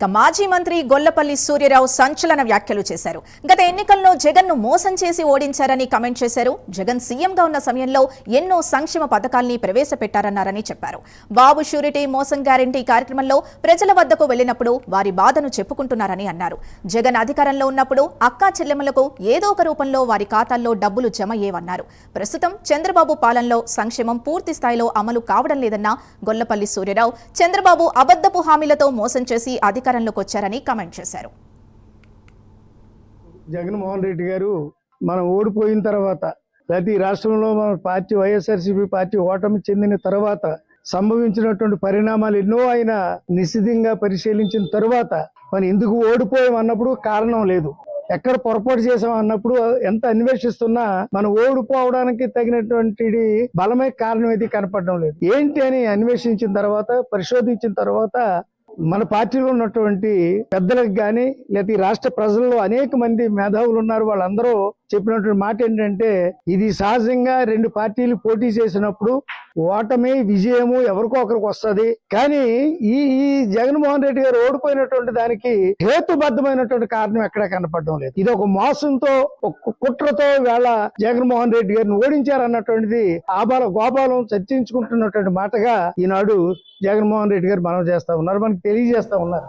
ఇక మాజీ మంత్రి గొల్లపల్లి సూర్యరావు సంచలన వ్యాఖ్యలు చేశారు. గత ఎన్నికల్లో జగన్ను మోసం చేసి ఓడించారని కమెంట్ చేశారు. జగన్ సీఎంగా ఉన్న సమయంలో ఎన్నో సంక్షేమ పథకాల్ని ప్రవేశపెట్టారన్నారని చెప్పారు. బాబు షూరిటీ మోసం గ్యారంటీ కార్యక్రమంలో ప్రజల వద్దకు వెళ్ళినప్పుడు వారి బాధను చెప్పుకుంటున్నారని అన్నారు. జగన్ అధికారంలో ఉన్నప్పుడు అక్కా చెల్లెమ్మలకు ఏదో ఒక రూపంలో వారి ఖాతాల్లో డబ్బులు జమ అయ్యేవన్నారు. ప్రస్తుతం చంద్రబాబు పాలనలో సంక్షేమం పూర్తి స్థాయిలో అమలు కావడం లేదన్న గొల్లపల్లి సూర్యరావు చంద్రబాబు అబద్దపు హామీలతో మోసం చేసి అధికారంలోకి వచ్చారని కామెంట్ చేశారు. జగన్మోహన్ రెడ్డి గారు మనం ఓడిపోయిన తర్వాత ప్రతి రాష్ట్రంలో మన పార్టీ వైఎస్ఆర్సీపీ పార్టీ ఓటమి చెందిన తర్వాత సంభవించినటువంటి పరిణామాలు ఎన్నో ఆయన నిశ్చితంగా పరిశీలించిన తరువాత మనం ఎందుకు ఓడిపోయాం అన్నప్పుడు కారణం లేదు. ఎక్కడ పొరపాటు చేసాం అన్నప్పుడు ఎంత అన్వేషిస్తున్నా మనం ఓడిపోవడానికి తగినటువంటి బలమైన కారణం అయితే కనపడడం లేదు. ఏంటి అని అన్వేషించిన తర్వాత పరిశోధించిన తర్వాత మన పార్టీలో ఉన్నటువంటి పెద్దలకు కానీ లేకపోతే ఈ రాష్ట్ర ప్రజల్లో అనేక మంది మేధావులు ఉన్నారు. వాళ్ళందరూ చెప్పినటువంటి మాట ఏంటంటే ఇది సహజంగా రెండు పార్టీలు పోటీ చేసినప్పుడు ఓటమి విజయము ఎవరికో ఒకరికి వస్తది. కానీ ఈ ఈ జగన్మోహన్ రెడ్డి గారు ఓడిపోయినటువంటి దానికి హేతుబద్ధమైనటువంటి కారణం ఎక్కడా కనపడడం లేదు. ఇది ఒక మోసంతో ఒక కుట్రతో వేళ జగన్మోహన్ రెడ్డి గారిని ఓడించారన్నటువంటిది ఆబాల గోపాలం చర్చించుకుంటున్నటువంటి మాటగా ఈనాడు జగన్మోహన్ రెడ్డి గారు మనం చేస్తా ఉన్నారు మనకి తెలియజేస్తా ఉన్నారు.